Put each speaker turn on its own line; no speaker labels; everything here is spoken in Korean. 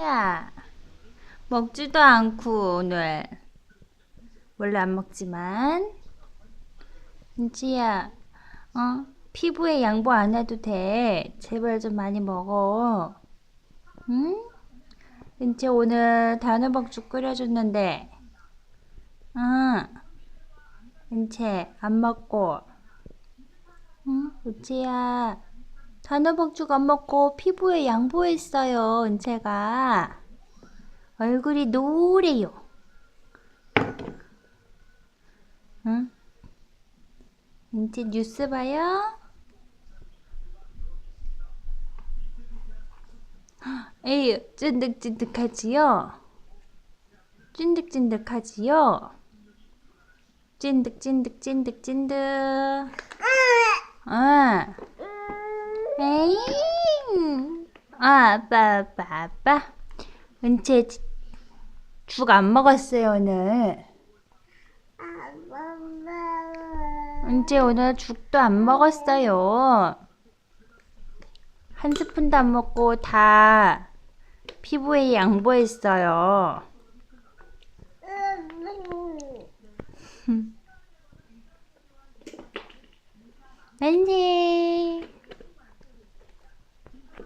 은채야 먹지도 않고 오늘. 원래 안 먹지만. 은채야 어? 피부에 양보 안 해도 돼. 제발 좀 많이 먹어. 응? 은채 오늘 단호박죽 끓여줬는데. 응. 은채 안 먹고. 응 은채야 단호박죽 안 먹고 피부에 양보했어요, 은채가. 얼굴이 노래요. 응? 은채 뉴스 봐요? 에이, 찐득찐득하지요? 찐득찐득하지요? 찐득찐득찐득찐득. 아. 아, 아빠, 아빠, 아빠. 은채 죽 안 먹었어요, 오늘. 은채 오늘 죽도 안 먹었어요. 한 스푼도 안 먹고 다 피부에 양보했어요. 은채.